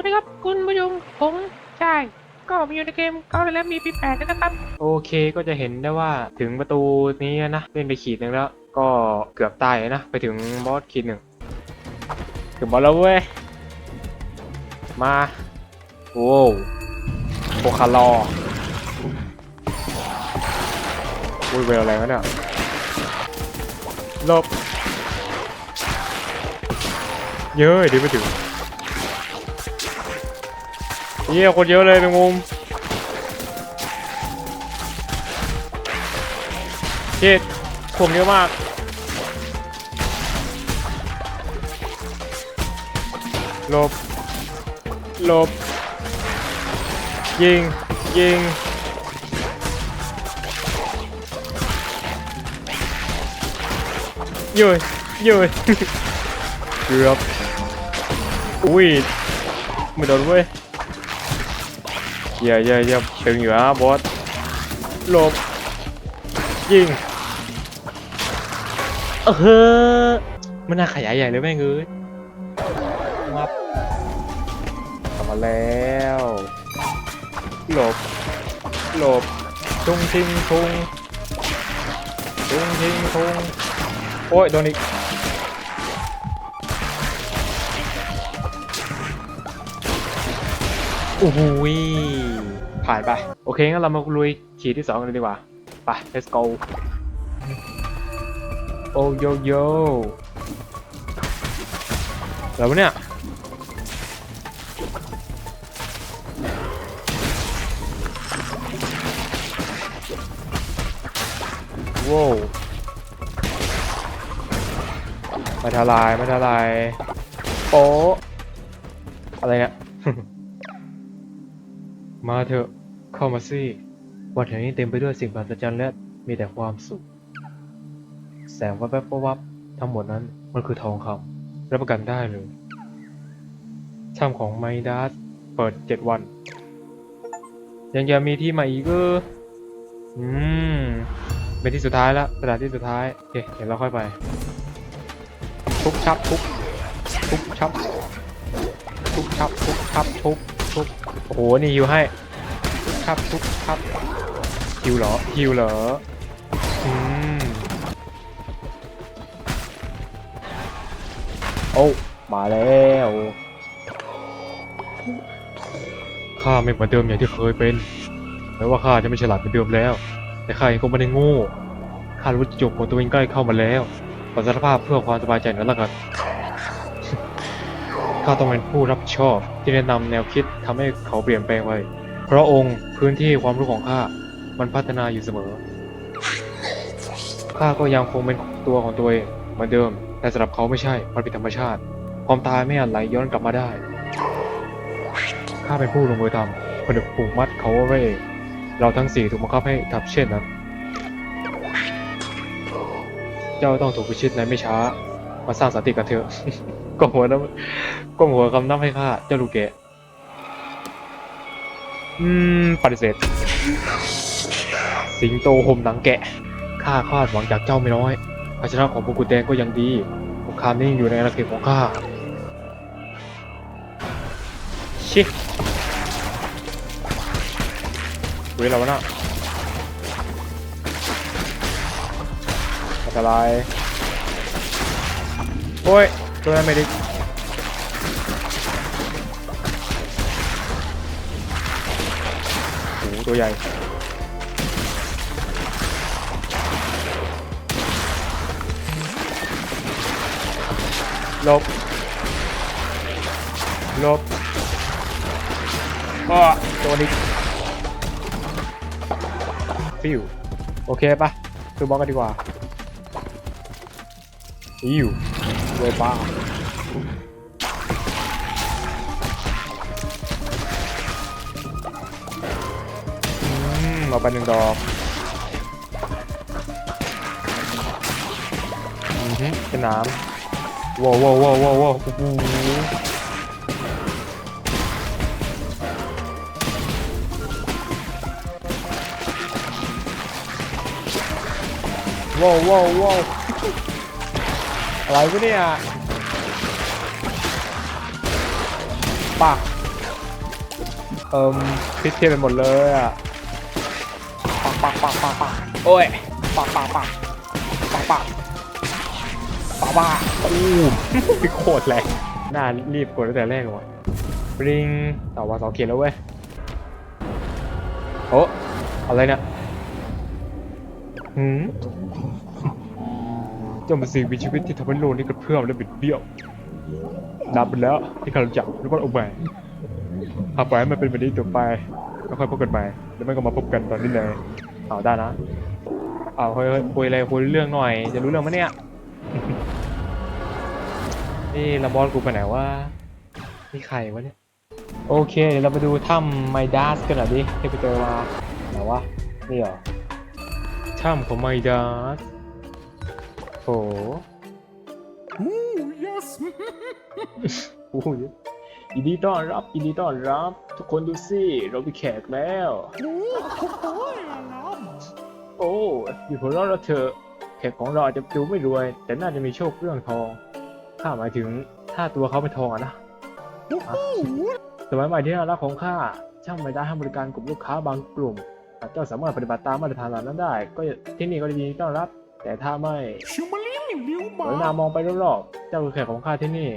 วัสดีครับคุณผู้ชมผมใช่ก็มีอยู่ในเกมก็แล้วมีปีแปดด้วยนะครับ โอเคก็จะเห็นได้ว่าถึงประตูนี้นะเล่นไปขีดหนึ่งแล้ว ก็เกือบตายนะ ไปถึงบอสขีดหนึ่งถึงบอสแล้วเว้ย มาโว้วโคคาลออุ้ยเวลอะไรวะเนี่ยหลบเยอะเดี๋ยวไปถึง เยี่ยคนเยอะเลยเป็นมุมเจ็ดขวงเยอะมากหลบหลบ ยิง ยิงย้ยย้ยเกือบอุ้ยไม่โดนเว้ย เยี่ยเยี่ยเยี่ยตึงอยู่นะบอสหลบยิงเออมันน่าขยายใหญ่เลยแม่งเอ้ยมับกลับมาแล้วหลบหลบทุงทิ้งทุงทุงทิ้งทุงโอ้ยโดนอีก โอ้โหผ่านไป โอเคงั้นเรามาลุยขีดที่สองกันเลยดีกว่า ไป let's go โอ้โยโย่แล้วเนี่ยว้าวมาทลายมาทลายโป๊อะไรเนี่ย มาเถอะ เข้ามาสิวัดแห่งนี้เต็มไปด้วยสิ่งมหัศจรรย์และมีแต่ความสุข แสงวับแวบวับวับทั้งหมดนั้นมันคือทองคำรับประกันได้เลยช่ำของไมดัสเปิดเจ็ดวัน ยังจะมีที่ใหม่อีกเอออืม เป็นที่สุดท้ายแล้วสถานที่สุดท้ายโอเคเดี๋ยวเราค่อยไปทุบชับทุบทุบชับทุบชับทุบชับทุบทุบโอ้โหนี่ฮิวให้ ทุบชับทุบชับฮิวเหรอฮิวเหรออืมโอ้มาแล้วข้าไม่เหมือนเดิมอย่างที่เคยเป็นแม้ว่าข้าจะไม่ฉลาดเหมือนเดิมแล้ว แต่ข้าเองก็ไม่ได้โง่ข้ารู้จุดจบของตัวเองใกล้เข้ามาแล้วขอสารภาพเพื่อความสบายใจหน่อยละกันข้าต้องเป็นผู้รับผิดชอบที่แนะนำแนวคิดทำให้เขาเปลี่ยนแปลงไป พราะองค์พื้นที่ความรู้ของข้ามันพัฒนาอยู่เสมอ ข้าก็ยังคงเป็นตัวของตัวเองเหมือนเดิม แต่สำหรับเขาไม่ใช่ มันเป็นธรรมชาติ ความตายไม่อาจไหลย้อนกลับมาได้ ข้าเป็นผู้ลงมือทำผนึกผูกมัดเขาไว้เอง เราทั้งสี่ถูกบังคับให้ทำเช่นนั้น เจ้าต้องถูกพิชิตในไม่ช้า มาสร้างสันติกันเถอะก้มหัวน้ำก้มหัวคำนับให้ข้าเจ้าลูกแกะ อืม ปฏิเสธ สิงโตห่มหนังแกะ ข้าคาดหวังจากเจ้าไม่น้อย ภาชนะของพวกกุแดงก็ยังดีสงครามนี้ยังอยู่ในอาณาเขตของข้า ชิเวลาวนะอันตรายโอ้ยตัวนั้นไม่ได้ ตัวใหญ่หลบหลบก็โดนอีกฟิวโอเคปะคือบล็อกกันดีกว่าอิวเวป้า เอาไปหนึ่งดอกอือฮึเป็นน้ำว้าวว้าวว้าวว้าวว้าวโอ้โหว้าวว้าวว้าวอะไรวะเนี่ยปักเอิมคริสเทียนไปหมดเลยอะ ปักปักปักปักปักโอ้ยปักปักปักปักปักปักปักอู้พี่โคตรแรงน่ารีบกดตั้งแต่แรกเลยว่ะปริงต่อว่าสองเขียนแล้วเว้ยโอ้อะไรเนี่ยหืมเจ้ามันสิ่งมีชีวิตที่ทำให้โลกนี้กระเพื่อมและบิดเบี้ยวนับไปแล้วที่ข้ารู้จักรู้ว่าโอ้แม่หากปล่อยให้มันเป็นแบบนี้ต่อไปแล้วค่อยพบกันใหม่แล้วไม่ก็มาพบกันตอนนี้เลย เอาได้นะเอาเฮ้ยเฮ้ยคุยอะไรคุยเรื่องหน่อย จะรู้เรื่องไหมเนี่ย นี่ลาบอสกูไปไหนวะนี่ใครวะเนี่ย โอเค เดี๋ยวเราไปดูถ้ำไมดัสกันหน่อยดิที่ไปเจอมาไหนวะ นี่เหรอ ถ้ำของไมดัสโห Ooh, yes. โอ้โห ยินดีต้อนรับยินดีต้อนรับ ทุกคนดูสิเรามีแขกแล้ว Ooh, alarm. โอ้อยู่หัวเราะเราเถอะแขกของเราอาจจะดูไม่รวย แต่น่าจะมีโชคเรื่องทองข้าหมายถึงถ้าตัวเขาเป็นทองอะนะ Ooh, สมัยใหม่ที่น่ารักของข้าช่างไม่ได้ให้บริการกลุ่มลูกค้าบางกลุ่มหากเจ้าสามารถปฏิบัติตามมาตรฐานเหล่านั้นได้ ก็ที่นี่ก็ยินดีต้อนรับ แต่ถ้าไม่ Shumalini, Liu กรุณา Ma. มองไปรอบๆเจ้าคือแขกของข้าที่นี่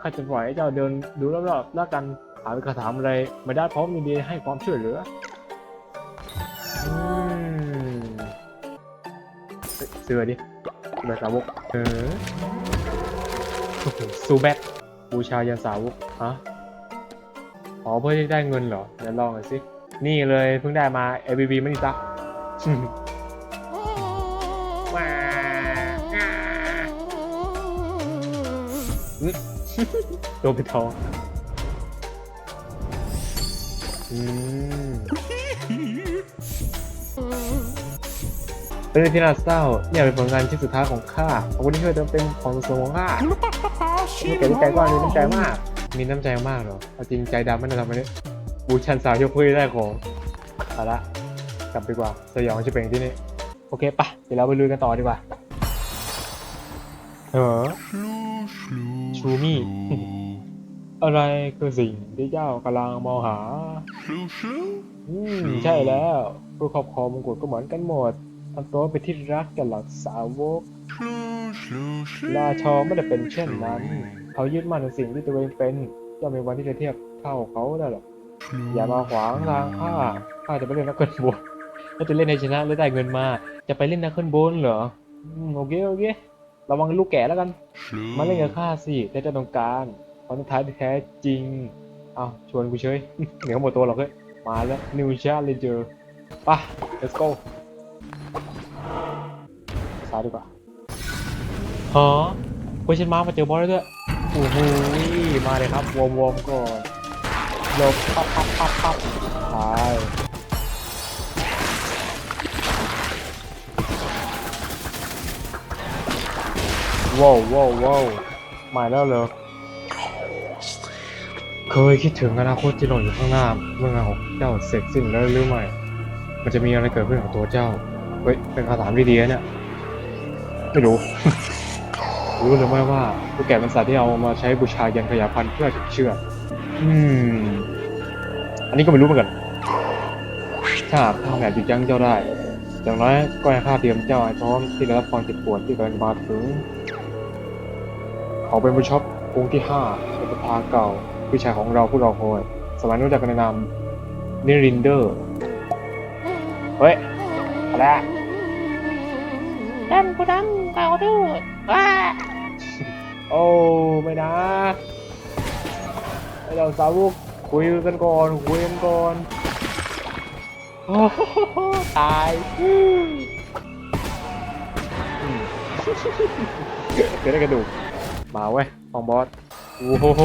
ข้าจะปล่อยให้เจ้าเดินดูรอบๆแล้วกันหามคำถามอะไรไม่ได้พร้อมยินดีให้ความช่วยเหลือเสือดิแบบสาวกเออซูแบกบูชายันสาวกฮะอ๋อเพื่อที่ได้เงินเหรอเดี๋ยวลองหน่อยสิ นี่เลยเพิ่งได้มา ABB ไม่นี่ซะว้า อ่าตัวเป็นทองอืมเป็นเรื่องที่น่าเศร้าเนี่ยเป็นผลงานชิ้นสุดท้ายของข้าขอบคุณที่ช่วยเติมเต็มของสมของข้ามีแต่ใจกว้างมีน้ำใจมาก มีน้ำใจมากเหรอเอาจริงใจดำไม่ได้ทำไมเนี่ยบูชันสาวยกพื้นได้ของเอาละกลับดีกว่าสยองจะเป็นที่นี่โอเคปะเดี๋ยวเราไปลุยกันต่อดีกว่าเออ ชูมี่ อะไรคือสิ่งที่เจ้ากำลังมองหา อืมใช่แล้วผู้ครอบครองมงกุฎก็เหมือนกันหมดทำตัวเป็นที่รักกันหลักสาวกราชอไม่ได้เป็นเช่นนั้น เขายึดมั่นในสิ่งที่ตัวเองเป็นจะมีวันที่จะเทียบเท่าเขาได้หรอกอย่ามาขวางทางข้าข้าจะไปเล่นนักเกินบนถ้าจะเล่นในชนะแล้วได้เงินมา จะไปเล่นนักขึ้นบนเหรออืมโอเคโอเค ระวังลูกแก่แล้วกัน มาเล่นกับข้าสิถ้าเจะต้องการความท้ายที่แท้จริง เอาชวนกูเฉยเหนียวหมดตัวหรอกเฮ้ย มาแล้วนิวชาเลนเจอร์ป่ะ let's go ซ้ายดีกว่าฮะเฮ้ยฉันมามาเจอบอสแล้วด้วยโอ้โหมาเลยครับวอร์มวอร์มก่อนหลบปั๊บปั๊บปั๊บปั๊บ ว้าวว้าวว้าวมาแล้วเหรอเคยคิดถึงอนาคตที่รออยู่ข้างหน้า เมื่องานของเจ้าเสร็จสิ้นแล้วหรือไม่ มันจะมีอะไรเกิดขึ้นกับตัวเจ้า เฮ้ย เป็นคำถามดีๆนะเนี่ย ไม่รู้ รู้หรือไม่ว่าลูกแกะเป็นสัตว์ที่เอามาใช้บูชายันขยายพันธุ์เพื่อถึงเชื่อ อืม อันนี้ก็ไม่รู้เหมือนกัน ถ้าข้าแผนจุดยั้งเจ้าได้ อย่างน้อยก็ให้ข้าเตรียมเจ้าให้พร้อมที่จะรับความเจ็บปวดที่กำลังมาถึง เขาเป็นผู้ช็อปกรุงที่ห้าเป็นประธานเก่าพี่ชายของเราผู้รอคอย สมัยนู้นจากกันในนามนิรินเดอร์ เฮ้ยอะไรอะดำกูดำเปล่าดื้อว้าโอ้ไม่นะไอเราสาวกคุยกันก่อนคุยกันก่อนโอ้โหตายอืมเกิดได้กระดูก มาเว้ยของบอสโอ้โห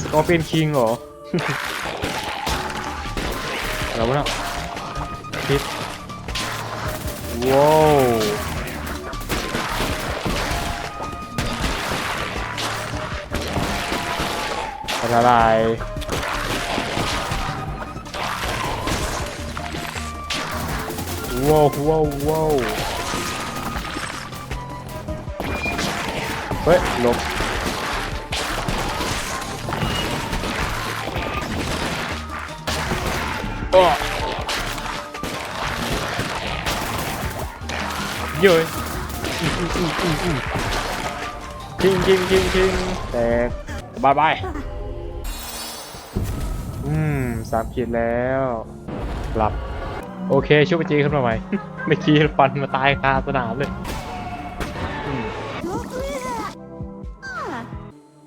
สกอร์เปียนคิงเหรออะไรวเนี่ยคิดว้าวอะไรว้าวว้าวว้าว เฮ้ยหลบโอ้เย้ยอืมอืมอืมอืมอืมคิงคิงคิงคิงแตกบายบายอืมสามขีดแล้วกลับ โอเคช่วยไปจีขึ้นมาใหม่ไม่คีฟันมาตายคาสนามเลย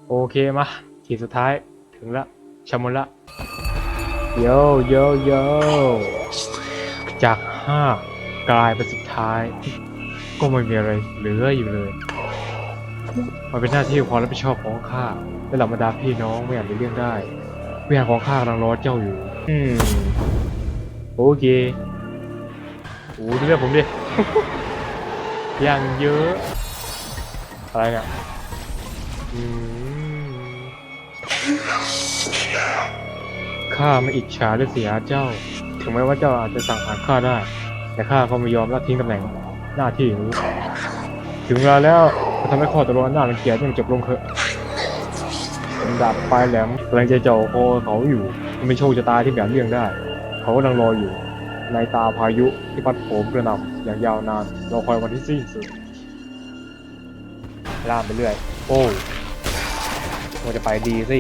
โอเคมาขีดสุดท้ายถึงละชมุนละโยโยโยจากห้ากลายเป็นสุดท้าย ก็ไม่มีอะไรเหลืออยู่เลย มันเป็นหน้าที่ความรับผิดชอบของข้าและเหล่าบรรดาพี่น้องไม่อาจจะเลี่ยงได้วิหารของข้ากำลังรอเจ้าอยู่ อืมโอเคโอ้ดูเรื่องผมดิ อย่างเยอะ อะไรเนี่ย ข้าไม่อิจฉาหรือเสียเจ้า ถึงแม้ว่าเจ้าอาจจะสั่งหารข้าได้ แต่ข้าก็ไม่ยอมละทิ้งตำแหน่งหน้าที่นี้ ถึงเวลาแล้วจะทำให้ข้อตกลงอันน่ารังเกียจนี่มันจบลงเถอะดาบปลายแหลมกำลังจะเจาะคอเขาอยู่ มันเป็นโชคชะตาที่แบบเลี่ยงได้ เขากำลังรออยู่ ในตาพายุที่พัดโผมกระหน่ำอย่างยาวนานรอคอยวันที่สิ้นสุดล่ามไปเรื่อย โอ้ มันจะไปดีสิ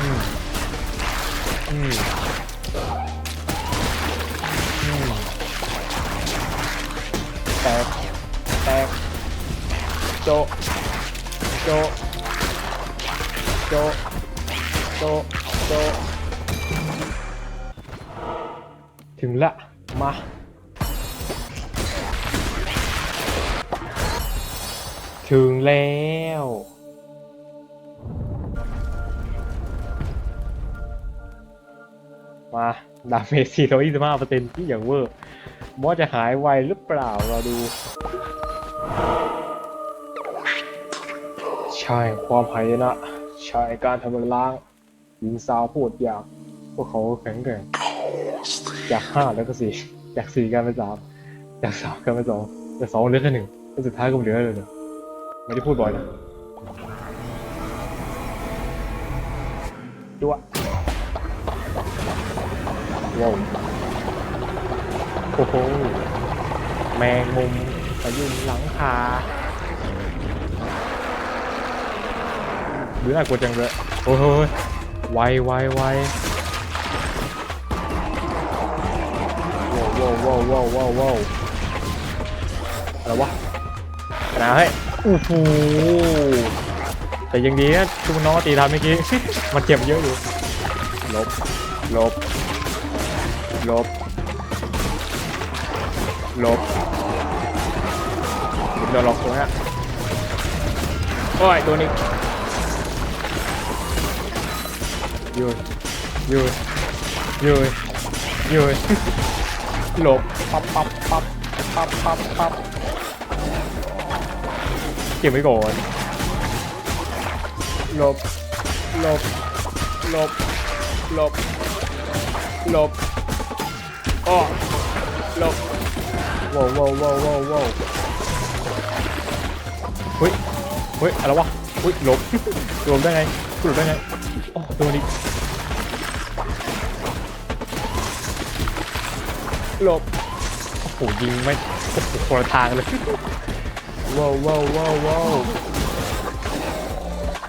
อืมอืมอืมแตกแตกโจะโจะโจะโจะโจะถึงละ ถึงแล้ว มา ดาเมจ425เปอร์เซ็นต์ที่อย่างเวอร์ มอสจะหายไวหรือเปล่า เราดู ใช่ความหายนะ ใช่การทำลายล้างหญิงสาวพูดอยาก พวกเขาแข็งแกร่งจากห้าแล้วก็สี่จากสี่กลายเป็นสามจากสามกลายเป็นสองจากสองเหลือแค่หนึ่งแล้วสุดท้ายก็เหลือเลยเนี่ย ไม่ได้พูดบ่อยนะด้วยว้าวโอ้โหแมงมุมพยุงหลังคาดูน่ากลัวจังเลยโอ้โหไวไวไวว้าวว้าวว้าวว้าวว้าวอะไรวะข นาดให้โอ้โหแต่ยังดีนะทุกน้องตีทันเมื่อกี้ มันเจ็บเยอะอยู่ ลบ ลบ ลบ ลบเดี๋ยวล็อกตรงนี้โอ้ยโดนอีกยืนยืนยืนยืนหลบ ปั๊บปั๊บปั๊บปั๊บปั๊บปั๊บ เก็บไว้ก่อนหลบหลบหลบหลบหลบอ้อหลบว้าวว้าวว้าวว้าวว้าวเฮ้ยเฮ้ยอะไรวะเฮ้ยหลบหลบได้ไงหลบได้ไงโอ้โดนอีกหลบโอ้โหยิงไม่โอ้โหคนละทางเลย ว้าวว้าวว้าวว้าว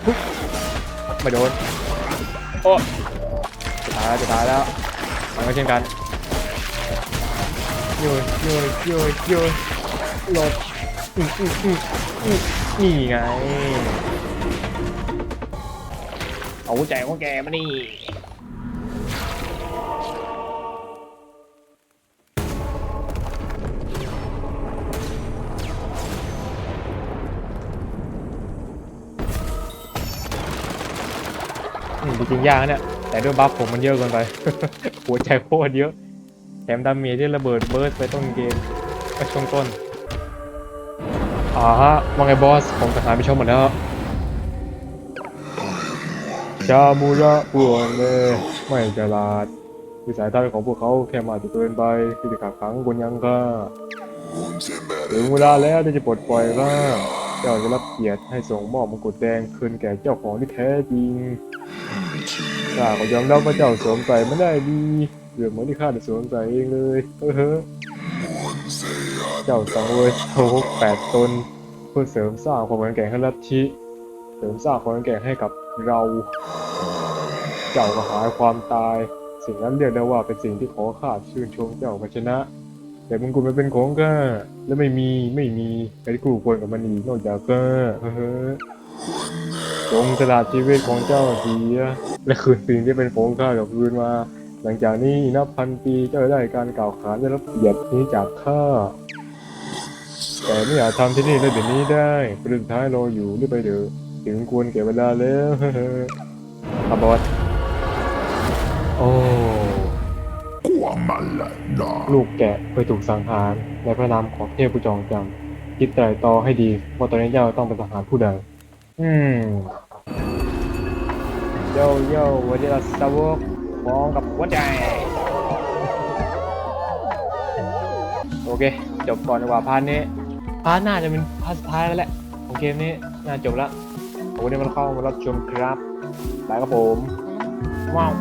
ฮึบไม่โดนโอ้จะตายแล้วจะตายแล้วมันก็เช่นกันโยยโยยโยยโยยหลบอืมอืมอืมอืมนี่ไงเอาใจของแกมานี่ อืมจริงๆยากนะเนี่ย แต่ด้วยบัฟผมมันเยอะเกินไป หัวใจโคตรเยอะ แถมดาเมจที่ระเบิดเบิร์สไปต้นเกมก็ช่วงต้นอ่าฮะว่าไงบอส ผมทหารไปชมหมดแล้วชามูระพวกเลยไม่ฉลาดวิสัยทัศน์ของพวกเขาแค่มาจนเกินไปที่จะขังขังบนยังค่ะถึงเวลาแล้วที่จะปลดปล่อยว่าเจ้าจะรับเกียรติให้ส่งมอบมงกุฎแดงคืนแก่เจ้าของที่แท้จริง ข้าก็ยอมรับว่าเจ้าสวมใส่ไม่ได้ดีเรื่องเหมือนที่ข้าได้สวมใส่เองเลยเออเฮ้อเจ้าสังเวยโชกแปดตน เพื่อเสริมสร้างความแข็งแกร่งให้ลัทธิเสริมสร้างความแข็งแกร่งให้กับเรา เจ้าก็หายความตาย สิ่งนั้นเรียกได้ว่าเป็นสิ่งที่ขอข้าชื่นชมเจ้ามาชนะแต่มงกุฎมันเป็นของข้าและไม่มีไม่มีใครที่คู่ควรกับมันอีกนอกจากข้าเฮ้อ จงสละชีวิตของเจ้าเสีย และคืนสิ่งที่เป็นของข้ากับคืนมา หลังจากนี้นับพันปีเจ้าจะได้การกล่าวขานได้รับเกียรตินี้จากข้าแต่ไม่อยาจทำที่นี่ได้เดี๋ยวนี้ได้ประเด็นท้ายรออยู่รีบไปเถอะถึงควรแก่เวลาแล้วครับบอสโอ้ลูกแกะเคยถูกสังหารในพระนามของเทพผู้จองจำคิดไตรตรองให้ดีว่าตอนนี้เจ้าต้องเป็นสังหารผู้ใด อืมโยโย่วันนี้เราสาวกมองกับหัวใจ โอเค จบก่อนดีกว่าพาร์ทนี้ พาร์ทหน้าจะเป็นพาร์ทสุดท้ายแล้วแหละของเกมนี้ น่าจบแล้วผมวันนี้มันเข้ามารับชมครับบายครับผม ว้าว